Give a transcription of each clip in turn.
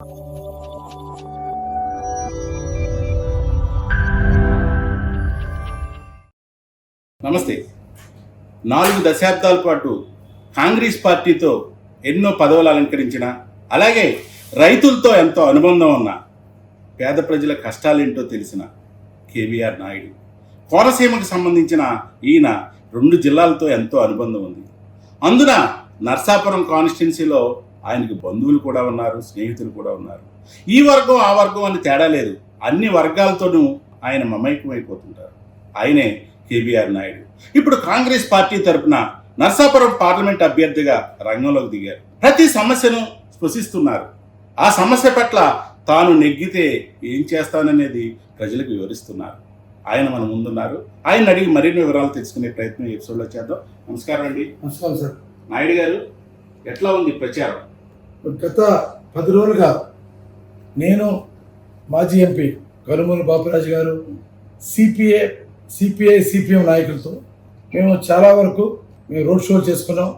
నమస్తే. నాలుగు దశాబ్దాల పాటు కాంగ్రెస్ పార్టీతో ఎన్నో పదవులు అలంకరించిన అలాగే రైతులతో ఎంతో అనుబంధం ఉన్న పేద ప్రజల కష్టాలేంటో తెలిసిన కేవీఆర్ నాయుడు కోనసీమకు సంబంధించిన ఈయన రెండు జిల్లాలతో ఎంతో అనుబంధం ఉంది. అందున నర్సాపురం కాన్స్టిట్యున్సీలో ఆయనకి బంధువులు కూడా ఉన్నారు స్నేహితులు కూడా ఉన్నారు. ఈ వర్గం ఆ వర్గం అని తేడా లేదు. అన్ని వర్గాలతోనూ ఆయన మమైకమైపోతుంటారు ఆయనే కేబీఆర్ నాయుడు. ఇప్పుడు కాంగ్రెస్ పార్టీ తరపున నర్సాపురం పార్లమెంట్ అభ్యర్థిగా రంగంలోకి దిగారు. ప్రతి సమస్యను స్పృశిస్తున్నారు. ఆ సమస్య పట్ల తాను నెగ్గితే ఏం చేస్తాననేది ప్రజలకు వివరిస్తున్నారు. ఆయన మన ముందున్నారు. ఆయన అడిగి మరిన్ని వివరాలు తెలుసుకునే ప్రయత్నం ఎపిసోడ్లో చేద్దాం. నమస్కారం అండి. నమస్కారం సార్. నాయుడు గారు ఎట్లా ఉంది ప్రచారం? గత పది రోజులుగా నేను మాజీ ఎంపీ కనుమూరు బాపురాజు గారు సిపిఐ సిపిఐ సిపిఎం నాయకులతో మేము చాలా వరకు మేము రోడ్ షో చేసుకున్నాం.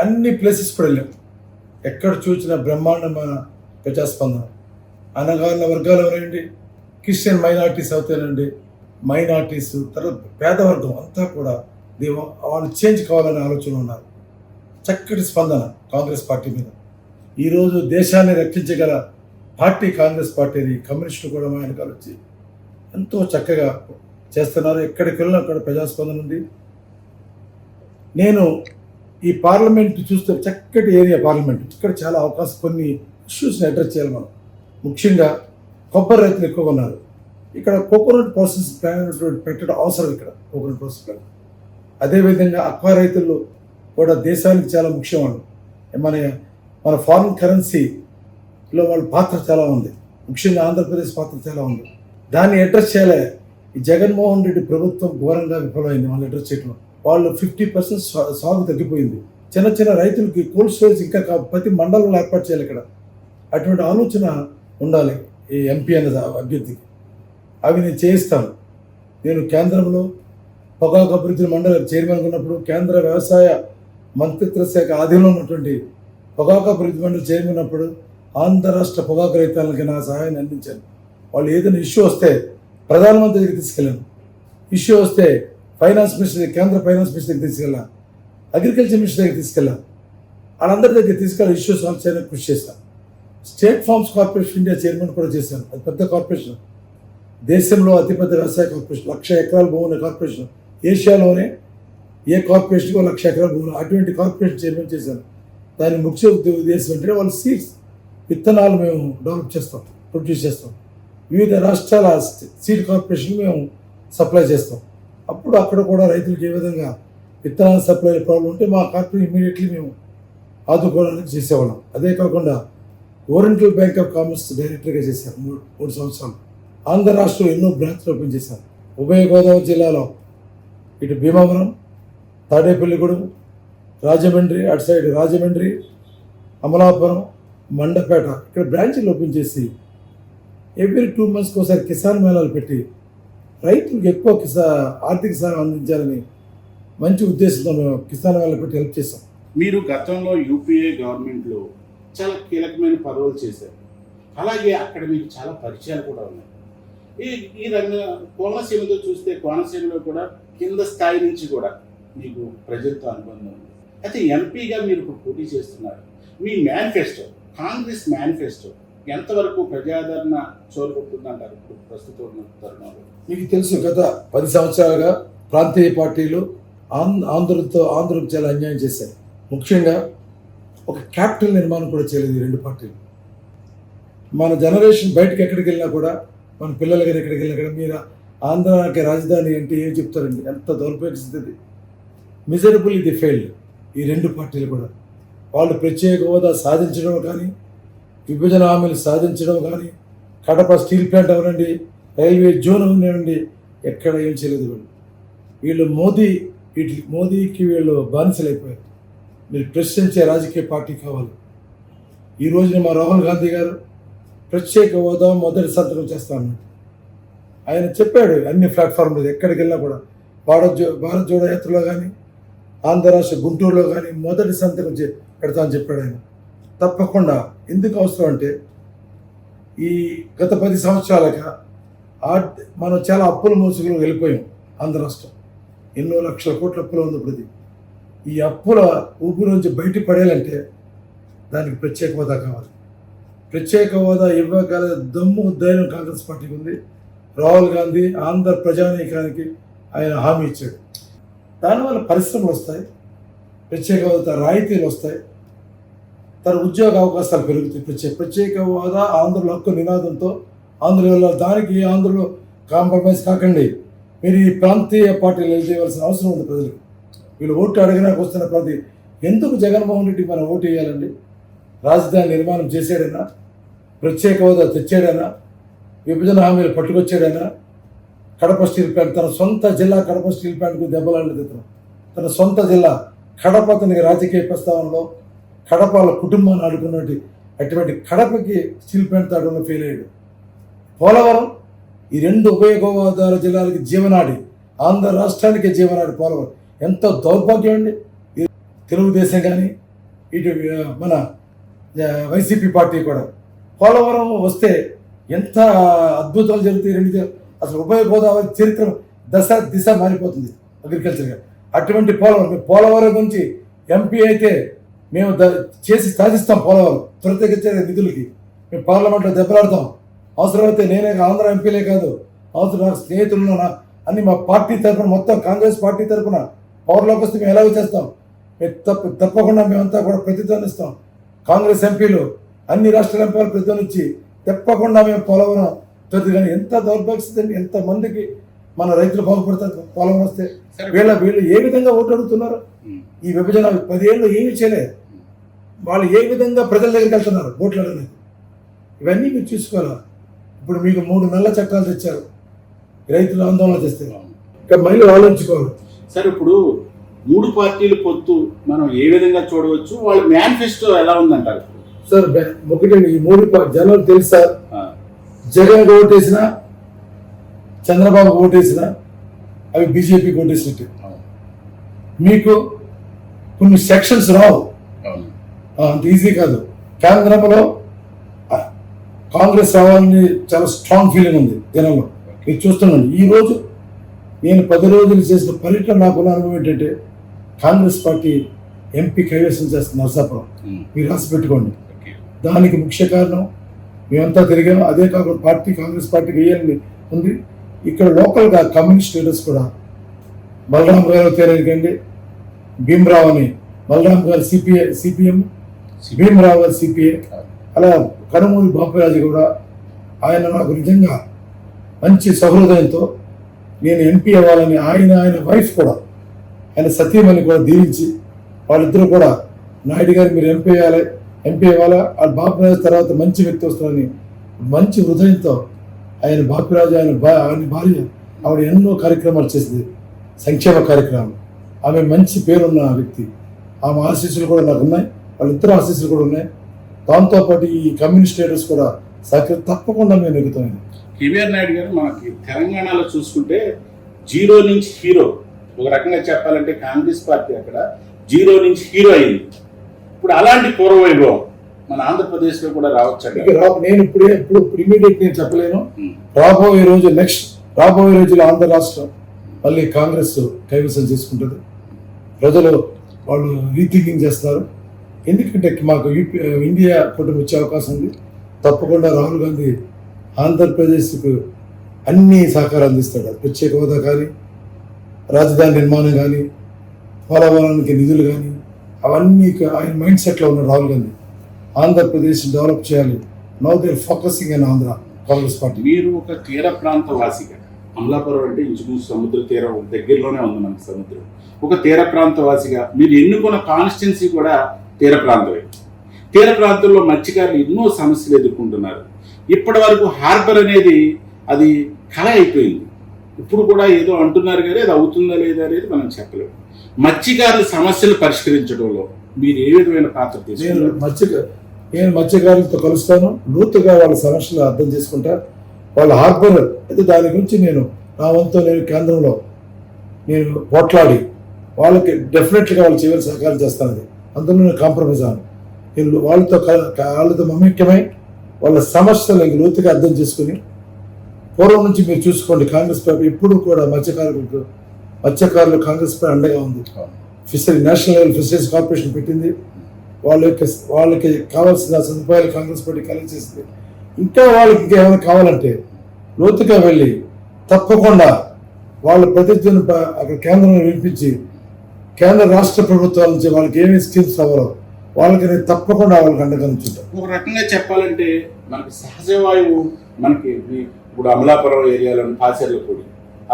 అన్ని ప్లేసెస్ కూడా వెళ్ళాం. ఎక్కడ చూసిన బ్రహ్మాండమైన ప్రజాస్పందన. అనగారిన వర్గాలు ఎవరండి? క్రిస్టియన్ మైనార్టీస్ అవుతారండి. మైనార్టీస్ తర్వాత పేదవర్గం అంతా కూడా దేవ వాళ్ళు చేంజ్ కావాలనే ఆలోచన ఉన్నారు. చక్కటి స్పందన కాంగ్రెస్ పార్టీ మీద. ఈరోజు దేశాన్ని రక్షించగల పార్టీ కాంగ్రెస్ పార్టీని కమ్యూనిస్టులు కూడా మా వెనకాల వచ్చి ఎంతో చక్కగా చేస్తున్నారు. ఎక్కడికి వెళ్ళినా అక్కడ ప్రజాస్పందన ఉంది. నేను ఈ పార్లమెంట్ చూస్తే చక్కటి ఏరియా పార్లమెంట్. ఇక్కడ చాలా అవకాశం కొన్ని ఇష్యూస్ని అడ్రస్ చేయాలి మనం. ముఖ్యంగా కొబ్బరి రైతులు ఎక్కువగా ఉన్నారు. ఇక్కడ కోకోనట్ ప్రాసెస్ ప్లాన్ పెట్టడం అవసరం ఇక్కడ కోకోనట్ ప్రాసెస్ ప్లాన్. అదేవిధంగా అక్వా రైతులు కూడా దేశానికి చాలా ముఖ్యం వాళ్ళు మన మన ఫారిన్ కరెన్సీలో వాళ్ళ పాత్ర చాలా ఉంది. ముఖ్యంగా ఆంధ్రప్రదేశ్ పాత్ర చాలా ఉంది. దాన్ని అడ్రస్ చేయాలి. ఈ జగన్మోహన్ రెడ్డి ప్రభుత్వం ఘోరంగా విఫలమైంది వాళ్ళు అడ్రస్ చేయడం వాళ్ళు ఫిఫ్టీ పర్సెంట్ సాగు తగ్గిపోయింది. చిన్న చిన్న రైతులకి కోల్డ్ స్టోరేజ్ ఇంకా ప్రతి మండలంలో ఏర్పాటు చేయాలి ఇక్కడ. అటువంటి ఆలోచన ఉండాలి ఈ ఎంపీ అనే అభ్యర్థికి. అవి నేను చేయిస్తాను. నేను కేంద్రంలో పొగాకు అభివృద్ధి మండలి చైర్మన్గా ఉన్నప్పుడు కేంద్ర వ్యవసాయ మంత్రిత్వ శాఖ ఆధీనంలో ఉన్నటువంటి పొగాకు అభివృద్ధి మండలి చేయమన్నప్పుడు ఉన్నప్పుడు ఆంధ్ర రాష్ట్ర పొగాకు రైతాలకి నా సహాయాన్ని అందించాను. వాళ్ళు ఏదైనా ఇష్యూ వస్తే ప్రధానమంత్రి దగ్గరికి తీసుకెళ్ళాను. ఇష్యూ వస్తే ఫైనాన్స్ మినిస్టర్ కేంద్ర ఫైనాన్స్ మినిస్టర్ దగ్గర తీసుకెళ్ళా. అగ్రికల్చర్ మినిస్టర్ దగ్గర తీసుకెళ్ళా. వాళ్ళందరి దగ్గర తీసుకెళ్ళి ఇష్యూ సాల్వ్ చేయడానికి కృషి చేశాను state farms corporation India chairman కూడా చేశాను. అది పెద్ద కార్పొరేషన్. దేశంలో అతిపెద్ద వ్యవసాయ కార్పొరేషన్. లక్ష ఎకరాల భూమి ఉన్న కార్పొరేషన్. ఏషియాలోనే ఏ కార్పొరేషన్కి లక్ష ఎకరాల భూములు అటువంటి కార్పొరేషన్ చైర్మన్ చేశాను. దాని ముఖ్య ఉద్దే- ఉద్దేశం ఏంటంటే వాళ్ళు సీడ్స్ విత్తనాలు మేము డెవలప్ చేస్తాం ప్రొడ్యూస్ చేస్తాం. వివిధ రాష్ట్రాల సీడ్ కార్పొరేషన్ మేము సప్లై చేస్తాం. అప్పుడు అక్కడ కూడా రైతులకు ఏ విధంగా విత్తనాల సప్లై ప్రాబ్లం ఉంటే మా కార్పొరేషన్ ఇమీడియట్లీ మేము ఆదుకోవడానికి చేసేవాళ్ళం. అదే కాకుండా ఓరియంటల్ బ్యాంక్ ఆఫ్ కామర్స్ డైరెక్టర్గా చేశాను మూడు మూడు సంవత్సరాలు. ఆంధ్ర రాష్ట్రంలో ఎన్నో బ్రాంచ్లు ఓపెన్ చేశాను ఉభయ గోదావరి జిల్లాలో ఇటు భీమవరం తాడేపల్లిగూడెం రాజమండ్రి అటు సైడ్ రాజమండ్రి అమలాపురం మండపేట ఇక్కడ బ్రాంచ్లు ఓపెన్ చేసి ఎవ్రీ టూ మంత్స్కి ఒకసారి కిసాన్ మేళాలు పెట్టి రైతులకు ఎక్కువ కిసా ఆర్థిక సహాయం అందించాలని మంచి ఉద్దేశంతో మేము కిసాన్ మేళాలు పెట్టి హెల్ప్ చేస్తాం మీరు గతంలో యూపీఏ గవర్నమెంట్లో చాలా కీలకమైన పదవులు చేశారు. అలాగే అక్కడ మీకు చాలా పరిచయాలు కూడా ఉన్నాయి. ఈ ఈ రంగ కోనసీమతో చూస్తే కోనసీమలో కూడా కింద స్థాయి నుంచి కూడా మీకు ప్రజలతో అనుబంధం ఉంది. అయితే ఎంపీగా మీరు ఇప్పుడు పోటీ చేస్తున్నారు. మీ మేనిఫెస్టో కాంగ్రెస్ మేనిఫెస్టో ఎంతవరకు ప్రజాదరణ చోరుకుంటుందంటారు ఇప్పుడు ప్రస్తుతం తరుణంలో? మీకు తెలుసు గత పది సంవత్సరాలుగా ప్రాంతీయ పార్టీలు ఆంధ్రతో ఆంధ్రకు చాలా అన్యాయం చేశాయి. ముఖ్యంగా ఒక క్యాపిటల్ నిర్మాణం కూడా చేయలేదు ఈ రెండు పార్టీలు. మన జనరేషన్ బయటకు ఎక్కడికి వెళ్ళినా కూడా మన పిల్లల గారు ఎక్కడికి వెళ్ళినా కూడా మీరు ఆంధ్రాకి రాజధాని అంటే ఏం చెప్తారండి? ఎంత దౌర్భాగ్య స్థితి. మిజరబుల్ ఇది ఫెయిల్డ్ ఈ రెండు పార్టీలు కూడా. వాళ్ళు ప్రత్యేక హోదా సాధించడం కానీ విభజన హామీలు సాధించడం కానీ కడప స్టీల్ ప్లాంట్ అవనండి రైల్వే జోన్ అవనివ్వండి ఎక్కడ ఏం చేయలేదు వీళ్ళు. వీళ్ళు మోదీ వీటి మోదీకి వీళ్ళు బానిసలైపోయారు. మీరు ప్రశ్నించే రాజకీయ పార్టీ కావాలి. ఈ రోజున మా రాహుల్ గాంధీ గారు ప్రత్యేక హోదా మొదటి సంతకం చేస్తాను ఆయన చెప్పాడు అన్ని ప్లాట్ఫామ్లు ఎక్కడికి వెళ్ళినా కూడా భారత్ జో భారత్ జోడో యాత్రలో కానీ ఆంధ్ర రాష్ట్ర గుంటూరులో కానీ మొదటి సంతకం పెడతా అని చెప్పాడు ఆయన. తప్పకుండా ఎందుకు అవసరం అంటే ఈ గత పది సంవత్సరాలుగా మనం చాలా అప్పుల మోసుకులు వెళ్ళిపోయాం ఆంధ్ర రాష్ట్రం. ఎన్నో లక్షల కోట్ల అప్పులు ఉంది ప్రతి ఈ అప్పుల ఊపిరి నుంచి బయటపడేయాలంటే దానికి ప్రత్యేక హోదా కావాలి. ప్రత్యేక హోదా ఇవ్వగల దమ్ము ధైర్యం కాంగ్రెస్ పార్టీకి ఉంది. రాహుల్ గాంధీ ఆంధ్ర ప్రజానీకానికి ఆయన హామీ ఇచ్చాడు. దానివల్ల పరిశ్రమలు వస్తాయి. ప్రత్యేక హోదా రాయితీలు వస్తాయి. తన ఉద్యోగ అవకాశాలు పెరుగుతాయి. ప్రత్యేక ప్రత్యేక హోదా ఆంధ్రుల హక్కు నినాదంతో ఆంధ్రుల దానికి ఆంధ్రులు కాంప్రమైజ్ కాకండి. మీరు ఈ ప్రాంతీయ పార్టీలు వెళ్ళేయవలసిన అవసరం ఉంది ప్రజలకు? వీళ్ళు ఓటు అడగడానికి వస్తున్న ప్రతి ఎందుకు జగన్మోహన్ రెడ్డి మనం ఓటు వేయాలండి? రాజధాని నిర్మాణం చేసేడైనా ప్రత్యేక హోదా తెచ్చాడైనా? విభజన హామీలు పట్టుకొచ్చాడైనా? కడప స్టీల్ ప్లాంట్ తన సొంత జిల్లా కడప స్టీల్ ప్లాంట్కు దెబ్బలాడలేదు ఇతను తన సొంత జిల్లా కడప అతనికి రాజకీయ ప్రస్తావనలో కడప వాళ్ళ కుటుంబాన్ని ఆడుకున్నట్టు అటువంటి కడపకి స్టీల్ ప్లాంట్ తాడంలో ఫెయిల్ అయ్యాడు. పోలవరం ఈ రెండు ఉభయ గోదావరి జిల్లాలకి జీవనాడి ఆంధ్ర రాష్ట్రానికి జీవనాడి పోలవరం. ఎంత దౌర్భాగ్యం అండి. తెలుగుదేశం కానీ ఇటు మన వైసీపీ పార్టీ కూడా. పోలవరం వస్తే ఎంత అద్భుతాలు జరుగుతాయి రెండు అసలు ఉభయ గోదావరి చరిత్ర దశ దిశ మారిపోతుంది అగ్రికల్చర్గా అటువంటి పోలవరం పోలవరం గురించి ఎంపీ అయితే మేము చేసి సాధిస్తాం పోలవరం. త్వరితగతిన నిధులకి. మేము పార్లమెంట్లో దెబ్బలాడతాం. అవసరమైతే నేనే ఆంధ్ర ఎంపీలే కాదు. అవసరం నాకు స్నేహితులు నా అన్ని మా పార్టీ తరఫున మొత్తం కాంగ్రెస్ పార్టీ తరఫున పవర్లోకి వస్తే మేము ఎలా చేస్తాం. మేము తప్ప తప్పకుండా మేమంతా కూడా ప్రతిధ్వనిస్తాం కాంగ్రెస్ ఎంపీలు అన్ని రాష్ట్రాల ఎంపీలు ప్రతిధ్వనించి తప్పకుండా మేము పోలవరం త్వరిత కానీ ఎంత దౌర్భాగ్యత ఎంత మందికి మన రైతులు బాగుపడతారు పోలవరం వస్తే సరే. వీళ్ళ వీళ్ళు ఏ విధంగా ఓటు అడుగుతున్నారు? ఉమ్. ఈ విభజన పదేళ్ళు ఏమీ చేయలేదు. వాళ్ళు ఏ విధంగా ప్రజల దగ్గరికి వెళ్తున్నారు? ఓట్లు అడగలేదు. ఇవన్నీ మీరు చూసుకోవాలి? ఇప్పుడు మీకు మూడు నెలల చట్టాలు తెచ్చారు. రైతులు ఆందోళన చేస్తే. ఇక మహిళలు ఆలోచించుకోవాలి. సరే ఇప్పుడు మూడు పార్టీలు పొత్తు మనం ఏ విధంగా చూడవచ్చు? వాళ్ళ మేనిఫెస్టో ఎలా ఉందంటారు? సార్ ఒకటి ఈ మూడు జనాలు తెలుసా? ఆ, జగన్ ఓటేసిన చంద్రబాబు ఓటేసిన అవి బీజేపీకి ఓటేసినట్టు. మీకు కొన్ని సెక్షన్స్ రావు. అంత ఈజీ కాదు. కేంద్రంలో కాంగ్రెస్ రావాలని చాలా స్ట్రాంగ్ ఫీలింగ్ ఉంది జనంలో. మీరు చూస్తున్నాను. ఈ రోజు నేను పది రోజులు చేసిన పర్యటన నాకున్న అనుభవం ఏంటంటే కాంగ్రెస్ పార్టీ ఎంపీ కైవసం చేస్తుంది నరసాపురం. మీరు రాసి పెట్టుకోండి. దానికి ముఖ్య కారణం మేమంతా తిరిగాం. అదే కాకుండా పార్టీ కాంగ్రెస్ పార్టీకి వేయాలని ఉంది. ఇక్కడ లోకల్గా కమ్యూనిస్ట్ లీడర్స్ కూడా బలరాం గారు తెలియకండి భీమరావు అని. బలరాం గారు సిపిఐ సిపిఎం భీమరావు గారు సిపిఐ. అలా కనుమూరి బాపరాజు కూడా ఆయన నాకు నిజంగా మంచి సహృదయంతో నేను ఎంపీ అవ్వాలని ఆయన ఆయన వైఫ్ కూడా ఆయన సతీమణి కూడా దీవించి వాళ్ళిద్దరూ కూడా నాయుడు గారు మీరు ఎంపీ అవ్వాలి ఎంపీ ఇవాళ ఆ బాపురాజు తర్వాత మంచి వ్యక్తి వస్తారని మంచి హృదయంతో ఆయన బాపురాజు ఆయన భా ఆయన భార్య ఆవిడ ఎన్నో కార్యక్రమాలు చేసింది. సంక్షేమ కార్యక్రమాలు ఆమె మంచి పేరున్న వ్యక్తి. ఆమె ఆశీస్సులు కూడా నాకు ఉన్నాయి వాళ్ళిద్దరు ఆశీస్సులు కూడా ఉన్నాయి. దాంతోపాటు ఈ కమ్యూనిస్ట్ లీడర్స్ కూడా సహకరి తప్పకుండా మేము ఎగుతాం కేవీఆర్ నాయుడు గారు మనకి తెలంగాణలో చూసుకుంటే జీరో నుంచి హీరో. ఒక రకంగా చెప్పాలంటే కాంగ్రెస్ పార్టీ అక్కడ జీరో నుంచి హీరో అయింది. ఇప్పుడు అలాంటి పూర్వవైభవం మన ఆంధ్రప్రదేశ్లో కూడా రావచ్చు నేను ఇప్పుడే ఇప్పుడు ఇమీడియట్ నేను చెప్పలేను. రాబోయే రోజు నెక్స్ట్ రాబోయే రోజులు ఆంధ్ర రాష్ట్రం మళ్ళీ కాంగ్రెస్ కైవసం చేసుకుంటుంది. ప్రజలు వాళ్ళు రీథింకింగ్ చేస్తారు. ఎందుకంటే మాకు యూపీ ఇండియా కూటమి వచ్చే అవకాశం ఉంది. తప్పకుండా రాహుల్ గాంధీ ఆంధ్రప్రదేశ్కు అన్ని సహకారం అందిస్తాడు. అది ప్రత్యేక హోదా కానీ రాజధాని నిర్మాణం కానీ పోలవరానికి నిధులు కానీ అవన్నీ ఆయన మైండ్ సెట్లో ఉన్న రాహుల్ గాంధీ. ఆంధ్రప్రదేశ్ డెవలప్ చేయాలి. Now they're focusing in Andhra Congress party మీరు ఒక తీర ప్రాంత వాసిగా అమలాపురం అంటే ఇంచుమించు సముద్ర తీరం దగ్గరలోనే ఉంది మనకి సముద్రం. ఒక తీర ప్రాంత వాసిగా మీరు ఎన్నుకున్న కాన్స్టిట్యున్సీ కూడా తీర ప్రాంతమే. తీర ప్రాంతంలో మత్స్యకారులు ఎన్నో సమస్యలు ఎదుర్కొంటున్నారు. ఇప్పటి వరకు హార్బర్ అనేది అది కళ అయిపోయింది. ఇప్పుడు కూడా ఏదో అంటున్నారు కానీ అది అవుతుందా లేదా అనేది మనం చెప్పలేము. మత్స్యకారుల సమస్యలు పరిష్కరించడంలో మీరు ఏ విధమైన పాత్ర నేను మత్స్య నేను మత్స్యకారులతో కలుస్తాను. లోతుగా వాళ్ళ సమస్యలు అర్థం చేసుకుంటా. వాళ్ళ హార్బర్ అయితే దాని గురించి నేను నా వంతు నేను కేంద్రంలో నేను పోట్లాడి వాళ్ళకి డెఫినెట్గా వాళ్ళు చేయవలసిన సహకారం చేస్తాను అది. అందులో నేను కాంప్రమైజ్ అవ్వను. వీళ్ళు వాళ్ళతో వాళ్ళతో మమేక్యమై వాళ్ళ సమస్యలు లోతుగా అర్థం చేసుకుని పూర్వం నుంచి మీరు చూసుకోండి. కాంగ్రెస్ పార్టీ ఎప్పుడూ కూడా మత్స్యకారులకు మత్స్యకారులు కాంగ్రెస్ పై అండగా ఉంది. Fishery national level fisheries corporation పెట్టింది. వాళ్ళ యొక్క వాళ్ళకి కావాల్సిన సదుపాయాలు కాంగ్రెస్ పార్టీ కలిగజేసింది ఇంకా వాళ్ళకి ఇంకా ఏమైనా కావాలంటే లోతుగా వెళ్ళి తప్పకుండా వాళ్ళ ప్రతిజ్ఞను అక్కడ కేంద్రంలో వినిపించి కేంద్ర రాష్ట్ర ప్రభుత్వాల నుంచి వాళ్ళకి ఏమి స్కీమ్స్ కావాలో వాళ్ళకి నేను తప్పకుండా వాళ్ళకి అండగా ఉంచుంటాను ఒక రకంగా చెప్పాలంటే మనకి సహజ వాయువు మనకి ఇప్పుడు అమలాపురం ఏరియాలో పాసర్లపూడి.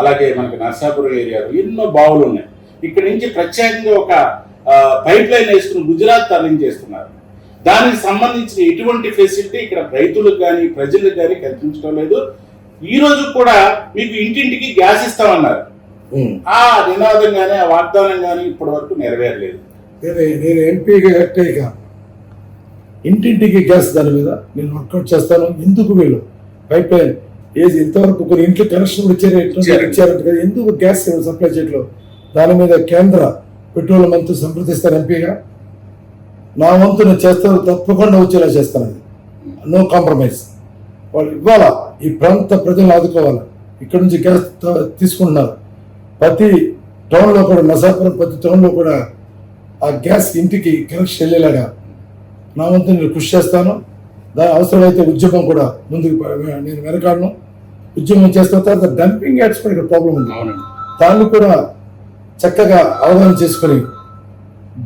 అలాగే మనకి నర్సాపురం ఏరియాలో ఎన్నో బావులు ఉన్నాయి. ఇక్కడ నుంచి ప్రత్యేకంగా ఒక పైప్ లైన్ వేసుకుని గుజరాత్ తరలించేస్తున్నారు దానికి సంబంధించిన ఎటువంటి ఫెసిలిటీ ఇక్కడ రైతులకు కానీ ప్రజలకు కానీ కల్పించడం లేదు. ఈ రోజు కూడా మీకు ఇంటింటికి గ్యాస్ ఇస్తామన్నారు. ఆ నినాదం కానీ ఆ వాగ్దానం కానీ ఇప్పటి వరకు నెరవేరలేదు. నేను ఎంపీగా ఎట్టయిక ఇంటింటికి గ్యాస్ దాని మీద నేను వర్కౌట్ చేస్తాను. ఎందుకు వీళ్ళు? పైప్ లైన్ ఏది? ఇంతవరకు కొన్ని ఇంట్లో కనెక్షన్ ఇచ్చారు. ఇచ్చారంట కదా. ఎందుకు గ్యాస్ సప్లై చేయట్లో దాని మీద కేంద్ర పెట్రోల్ మంత్రి సంప్రదిస్తారు ఎంపీగా. నా వంతు నేను చేస్తాను తప్పకుండా వచ్చేలా చేస్తాను అది నో కాంప్రమైజ్ వాళ్ళు ఇవ్వాలా? ఈ ప్రాంత ప్రజలను ఆదుకోవాలి? ఇక్కడ నుంచి గ్యాస్ తీసుకుంటున్నారు. ప్రతి టౌన్లో కూడా నసాపురం ప్రతి టౌన్లో కూడా ఆ గ్యాస్ ఇంటికి కనెక్షన్ వెళ్ళేలాగా నా వంతు నేను కృషి చేస్తాను. అవసరమైతే ఉద్యమం కూడా ముందుకు నేను వెనకాడను. ఉద్యమం చేస్తున్న తర్వాత డంపింగ్ యాడ్స్ కూడా ఇక్కడ ప్రాబ్లం ఉంది. అవునండి. దాన్ని కూడా చక్కగా అవగాహన చేసుకుని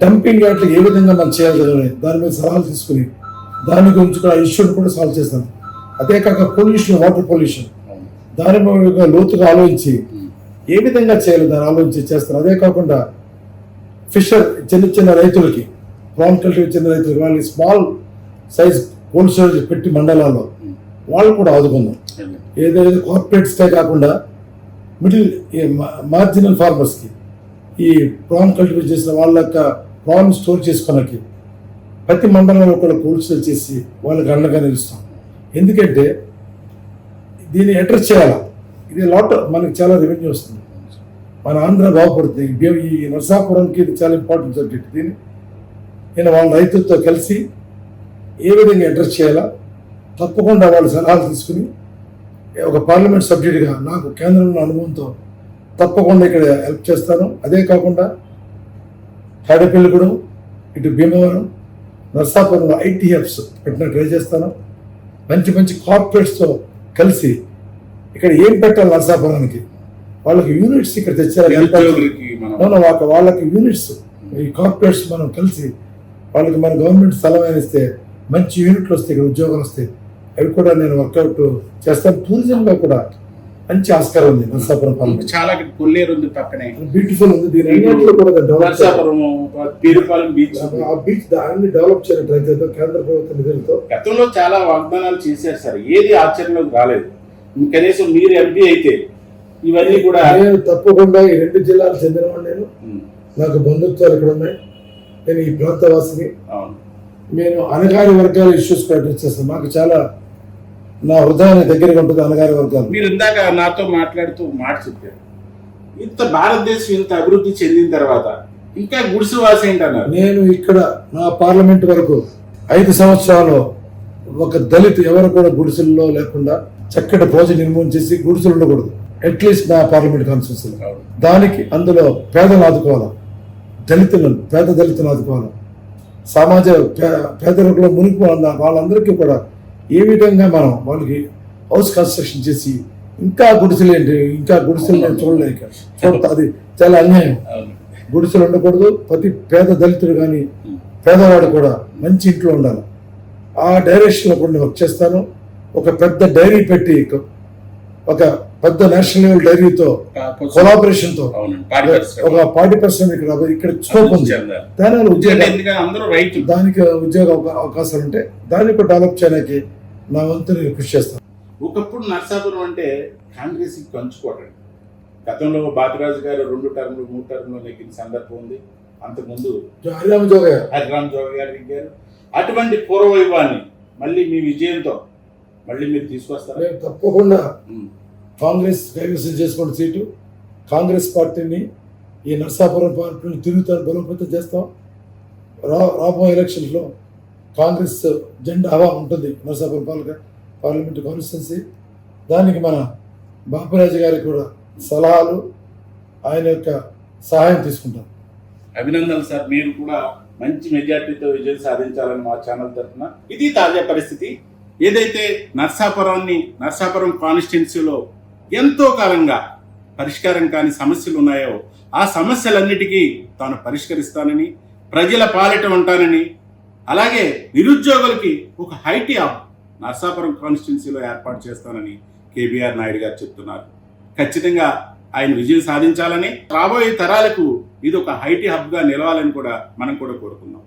డంపింగ్ యార్డ్లు ఏ విధంగా మనం చేయాలి దాని మీద సలహాలు తీసుకుని దాని గురించి కూడా ఇష్యూని కూడా సాల్వ్ చేస్తాను. అదే కాక పొల్యూషన్ వాటర్ పొల్యూషన్ దాని మీద లోతుగా ఆలోచించి ఏ విధంగా చేయాలి దాన్ని ఆలోచించి చేస్తారు అదే కాకుండా ఫిషర్ చిన్న చిన్న రైతులకి ప్రాన్ కల్టివేట్ చిన్న రైతులకి వాళ్ళకి స్మాల్ సైజ్ కోల్డ్ స్టోరేజ్ పెట్టి మండలాల్లో వాళ్ళు కూడా ఆదుకుందాం ఏదైతే కార్పొరేట్స్కే కాకుండా మిడిల్ మార్జినల్ ఫార్మర్స్కి ఈ ప్రాన్ కల్టివేట్ చేసిన వాళ్ళ యొక్క ప్రాన్ స్టోర్ చేసుకోవడానికి ప్రతి మండలంలో కూడా కోల్డ్ స్టోర్ చేసి వాళ్ళకి అండగా నిలుస్తాం. ఎందుకంటే దీన్ని అడ్రస్ చేయాలి? ఇది లాట్ మనకి చాలా రెవెన్యూ వస్తుంది. మన ఆంధ్ర బాగుపడుతుంది. ఈ ఈ నరసాపురంకి ఇది చాలా ఇంపార్టెంట్ సబ్జెక్ట్ దీన్ని నేను వాళ్ళ రైతులతో కలిసి ఏ విధంగా అడ్రస్ చేయాలా? తప్పకుండా వాళ్ళ సలహాలు తీసుకుని ఒక పార్లమెంట్ సభ్యుడిగా నాకు కేంద్రంలో అనుభవంతో తప్పకుండా ఇక్కడ హెల్ప్ చేస్తాను. అదే కాకుండా తాడేపల్లిగూడెం ఇటు భీమవరం నర్సాపురంలో ఐటీ హబ్స్ పెట్టిన ట్రై చేస్తాను. మంచి మంచి కార్పొరేట్స్తో కలిసి ఇక్కడ ఏం పెట్టాలి నర్సాపురానికి? వాళ్ళకి యూనిట్స్ ఇక్కడ తెచ్చారు. వాళ్ళకి యూనిట్స్ ఈ కార్పొరేట్స్ మనం కలిసి వాళ్ళకి మన గవర్నమెంట్ స్థలం ఇస్తే మంచి యూనిట్లు వస్తాయి ఉద్యోగాలు వస్తాయి. అవి కూడా నేను వర్కౌట్ చేస్తాను. టూరిజంలో కూడా మంచి ఆస్కారం ఉంది నర్సాపురం పాలన చాలా కొల్లేరు ఉంది పక్కనే. బ్యూటిఫుల్ ఉంది. దీని అన్నింటిలో కూడా. నరసాపురం పీరుపాలెం బీచ్ ఆ బీచ్ దాన్ని డెవలప్ చేయడం ట్రై చేద్దాం. కేంద్ర ప్రభుత్వ నిధులతో. గతంలో చాలా వాగ్దానాలు చేశారు సార్. ఏది ఆచరణలోకి రాలేదు. కనీసం మీరు ఎంపీ అయితే ఇవన్నీ కూడా నేను తప్పకుండా ఈ రెండు జిల్లాలకు చెందినవాడు నేను. నాకు బంధుత్వాలు ఇక్కడ ఉన్నాయి. నేను ఈ ప్రాంతవాసిని. అవును. నేను అనగారి వర్గాల ఇష్యూస్ అడ్రస్ చేస్తాను. నాకు చాలా నా హృదయానికి దగ్గరగా ఉంటుంది అనగారి వర్గాలు. మీరు ఇందాక నాతో మాట్లాడుతూ మాట చెప్పారు. ఇంత భారతదేశం ఇంత అభివృద్ధి చెందిన తర్వాత ఇంకా గుడిసె వాసి ఏంటన్నారు? నేను ఇక్కడ నా పార్లమెంట్ వరకు ఐదు సంవత్సరాలు ఒక దళిత్ ఎవరు కూడా గుడిసెల్లో లేకుండా చక్కటి భోజనం నిర్మూలన చేసి గుడిసెలు ఉండకూడదు. అట్లీస్ట్ నా పార్లమెంట్ కాన్స్టిట్యూన్సీలో అవును. దానికి అందులో పేదలు ఆదుకోవాలి. దళితులను పేద దళితులను ఆదుకోవాలి. సమాజ పేదరికంలో మునిగి ఉన్న వాళ్ళందరికీ కూడా ఏ విధంగా మనం వాళ్ళకి హౌస్ కన్స్ట్రక్షన్ చేసి ఇంకా గుడిసెలు ఏంటి? ఇంకా గుడిసెలు నేను చూడలేక చూడతా అది చాలా అన్యాయం. గుడిసెలు ఉండకూడదు ప్రతి పేద దళితుడు కానీ పేదవాడు కూడా మంచి ఇంట్లో ఉండాలి. ఆ డైరెక్షన్లో కూడా నేను వర్క్ చేస్తాను. ఒక పెద్ద డైరీ పెట్టి ఒక పెద్ద నేషనల్ లెవెల్ డైరీతో పాడి పరిశ్రమ. ఒక ఫార్టీ పర్సెంట్ ఇక్కడ ఇక్కడ స్కోప్ ఉంది. దాని ఉద్యోగ దానికి ఉద్యోగ అవకా- అవకాశాలు ఉంటాయి దాన్ని కూడా డెవలప్ చేయడానికి నా వంతు నేను కృషి చేస్తాను. ఒకప్పుడు నర్సాపురం అంటే కాంగ్రెస్ కంచుకోవటండి గతంలో బాపిరాజు గారు రెండు టర్ములు మూడు టర్ములు నెగ్గిన సందర్భం ఉంది. అంతకుముందు హరిరామ జోగయ్య. హరిరామ్ జోగి గారు నెగ్గారు అటువంటి పూర్వవైభవాన్ని మళ్ళీ మీ విజయంతో మళ్ళీ మీరు తీసుకొస్తారా? తప్పకుండా. కాంగ్రెస్ కైవసం చేసుకున్న సీటు. కాంగ్రెస్ పార్టీని ఈ నర్సాపురం పార్టీని తిరుగుతాను బలోపేతం చేస్తాం. రా రాబోయే ఎలక్షన్స్లో కాంగ్రెస్ జెండా హవా ఉంటుంది నరసాపురం పాలక పార్లమెంట్ కాన్స్టిట్యున్సీ. దానికి మన బాపరాజు గారికి కూడా సలహాలు ఆయన యొక్క సహాయం తీసుకుంటాం. అభినందనలు సార్. మీరు కూడా మంచి మెజార్టీతో విజయం సాధించాలని మా ఛానల్ తరఫున. ఇది తాజా పరిస్థితి. ఏదైతే నర్సాపురాన్ని నర్సాపురం కాన్స్టిట్యున్సీలో ఎంతో కాలంగా పరిష్కారం కాని సమస్యలు ఉన్నాయో ఆ సమస్యలన్నిటికీ తాను పరిష్కరిస్తానని ప్రజల పాలిట ఉంటానని అలాగే నిరుద్యోగులకి ఒక హైటీ హబ్ నర్సాపురం కాన్స్టిట్యున్సీలో ఏర్పాటు చేస్తానని కేబీఆర్ నాయుడు గారు చెప్తున్నారు. ఖచ్చితంగా ఆయన విజయం సాధించాలని రాబోయే తరాలకు ఇది ఒక హైటీ హబ్గా నిలవాలని కూడా మనం కూడా కోరుకుందాం.